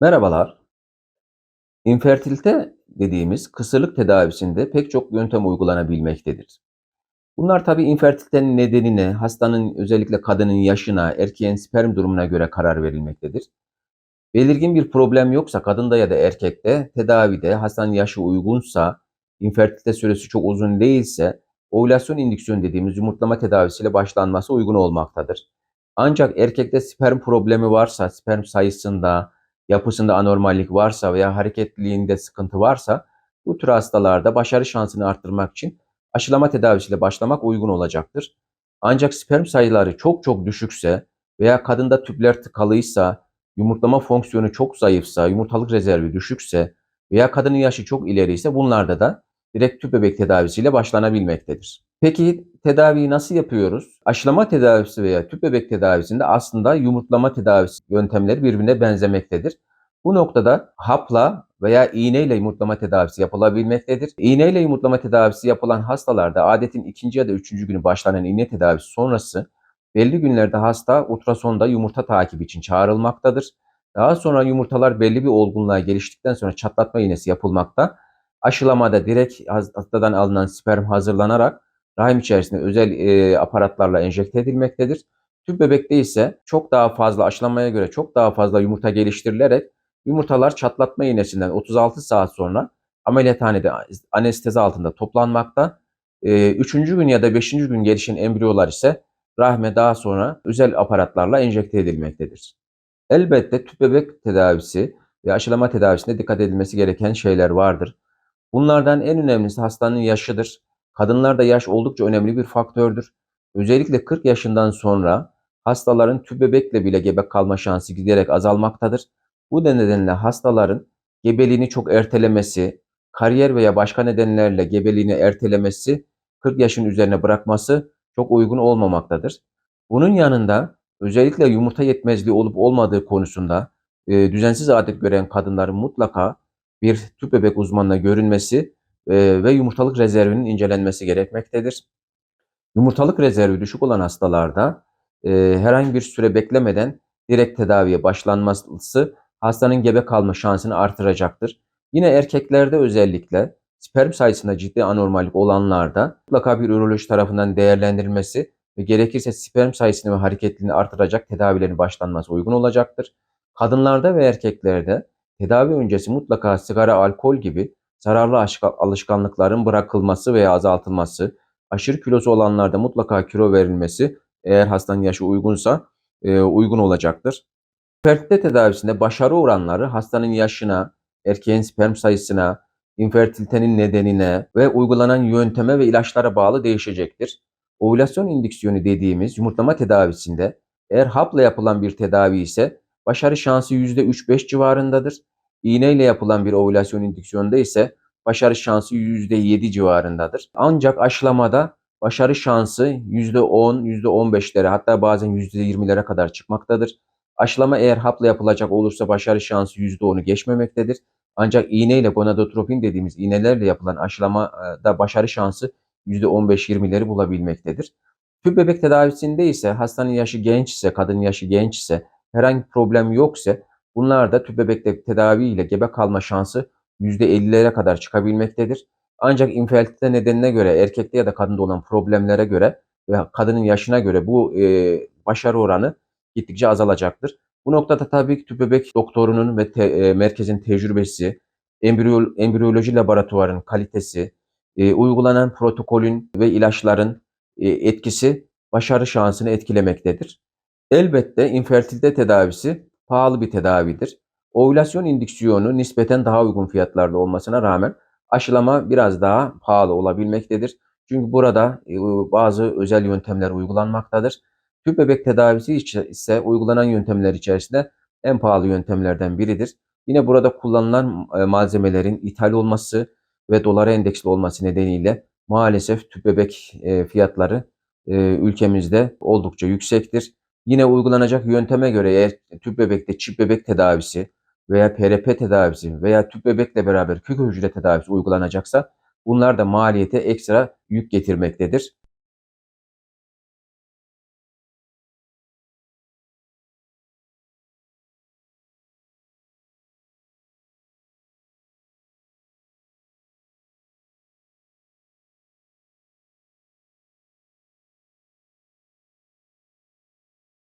Merhabalar. İnfertilite dediğimiz kısırlık tedavisinde pek çok yöntem uygulanabilmektedir. Bunlar tabii infertilitenin nedenine, hastanın özellikle kadının yaşına, erkeğin sperm durumuna göre karar verilmektedir. Belirgin bir problem yoksa kadında ya da erkekte tedavide hastanın yaşı uygunsa, infertilite süresi çok uzun değilse ovülasyon indüksiyon dediğimiz yumurtlama tedavisiyle başlanması uygun olmaktadır. Ancak erkekte sperm problemi varsa, sperm sayısında, yapısında anormallik varsa veya hareketliliğinde sıkıntı varsa bu tür hastalarda başarı şansını arttırmak için aşılama tedavisiyle başlamak uygun olacaktır. Ancak sperm sayıları çok çok düşükse veya kadında tüpler tıkalıysa, yumurtlama fonksiyonu çok zayıfsa, yumurtalık rezervi düşükse veya kadının yaşı çok ileriyse bunlarda da direkt tüp bebek tedavisiyle başlanabilmektedir. Peki tedaviyi nasıl yapıyoruz? Aşılama tedavisi veya tüp bebek tedavisinde aslında yumurtlama tedavisi yöntemleri birbirine benzemektedir. Bu noktada hapla veya iğneyle yumurtlama tedavisi yapılabilmektedir. İğneyle yumurtlama tedavisi yapılan hastalarda adetin ikinci ya da üçüncü günü başlanan iğne tedavisi sonrası belli günlerde hasta ultrasonda yumurta takibi için çağrılmaktadır. Daha sonra yumurtalar belli bir olgunluğa geliştikten sonra çatlatma iğnesi yapılmakta. Aşılamada direkt hastadan alınan sperm hazırlanarak rahim içerisinde özel e, aparatlarla enjekte edilmektedir. Tüp bebekte ise çok daha fazla aşılamaya göre çok daha fazla yumurta geliştirilerek yumurtalar çatlatma iğnesinden 36 saat sonra ameliyathanede anestezi altında toplanmakta. E, üçüncü gün ya da beşinci gün gelişen embriyolar ise rahme daha sonra özel aparatlarla enjekte edilmektedir. Elbette tüp bebek tedavisi ve aşılama tedavisinde dikkat edilmesi gereken şeyler vardır. Bunlardan en önemlisi hastanın yaşıdır. Kadınlarda yaş oldukça önemli bir faktördür. Özellikle 40 yaşından sonra hastaların tüp bebekle bile gebe kalma şansı giderek azalmaktadır. Bu nedenle hastaların gebeliğini çok ertelemesi, kariyer veya başka nedenlerle gebeliğini ertelemesi, 40 yaşın üzerine bırakması çok uygun olmamaktadır. Bunun yanında özellikle yumurta yetmezliği olup olmadığı konusunda e, düzensiz adet gören kadınların mutlaka bir tüp bebek uzmanına görünmesi e, ve yumurtalık rezervinin incelenmesi gerekmektedir. Yumurtalık rezervi düşük olan hastalarda e, herhangi bir süre beklemeden direkt tedaviye başlanması hastanın gebe kalma şansını artıracaktır. Yine erkeklerde özellikle sperm sayısında ciddi anormallik olanlarda mutlaka bir üroloji tarafından değerlendirilmesi ve gerekirse sperm sayısını ve hareketliliğini artıracak tedavilerin başlanması uygun olacaktır. Kadınlarda ve erkeklerde tedavi öncesi mutlaka sigara, alkol gibi zararlı alışkanlıkların bırakılması veya azaltılması, aşırı kilosu olanlarda mutlaka kilo verilmesi eğer hastanın yaşı uygunsa e, uygun olacaktır. Fertilite tedavisinde başarı oranları hastanın yaşına, erkeğin sperm sayısına, infertilitenin nedenine ve uygulanan yönteme ve ilaçlara bağlı değişecektir. Ovülasyon indüksiyonu dediğimiz yumurtlama tedavisinde eğer hapla yapılan bir tedavi ise başarı şansı %3-5 civarındadır. İğneyle yapılan bir ovülasyon indüksiyonda ise başarı şansı %7 civarındadır. Ancak aşılamada başarı şansı %10, %15'lere hatta bazen %20'lere kadar çıkmaktadır. Aşılama eğer hapla yapılacak olursa başarı şansı %10'u geçmemektedir. Ancak iğne ile gonadotropin dediğimiz iğnelerle yapılan aşılamada başarı şansı %15-20'leri bulabilmektedir. Tüp bebek tedavisinde ise hastanın yaşı genç ise, kadının yaşı genç ise, herhangi problem yoksa bunlar da tüp bebekte tedavi ile gebe kalma şansı %50'lere kadar çıkabilmektedir. Ancak infertilite nedenine göre erkekte ya da kadında olan problemlere göre ve kadının yaşına göre bu e, başarı oranı gittikçe azalacaktır. Bu noktada tabii ki tüp bebek doktorunun ve te, e, merkezin tecrübesi, embriyo, embriyoloji laboratuvarın kalitesi, e, uygulanan protokolün ve ilaçların e, etkisi başarı şansını etkilemektedir. Elbette infertilite tedavisi pahalı bir tedavidir. Ovülasyon indüksiyonu nispeten daha uygun fiyatlarda olmasına rağmen aşılama biraz daha pahalı olabilmektedir. Çünkü burada e, bazı özel yöntemler uygulanmaktadır. Tüp bebek tedavisi ise uygulanan yöntemler içerisinde en pahalı yöntemlerden biridir. Yine burada kullanılan e, malzemelerin ithal olması ve dolara endeksli olması nedeniyle maalesef tüp bebek e, fiyatları ülkemizde oldukça yüksektir. Yine uygulanacak yönteme göre eğer tüp bebekte çift bebek tedavisi veya PRP tedavisi veya tüp bebekle beraber kök hücre tedavisi uygulanacaksa bunlar da maliyete ekstra yük getirmektedir.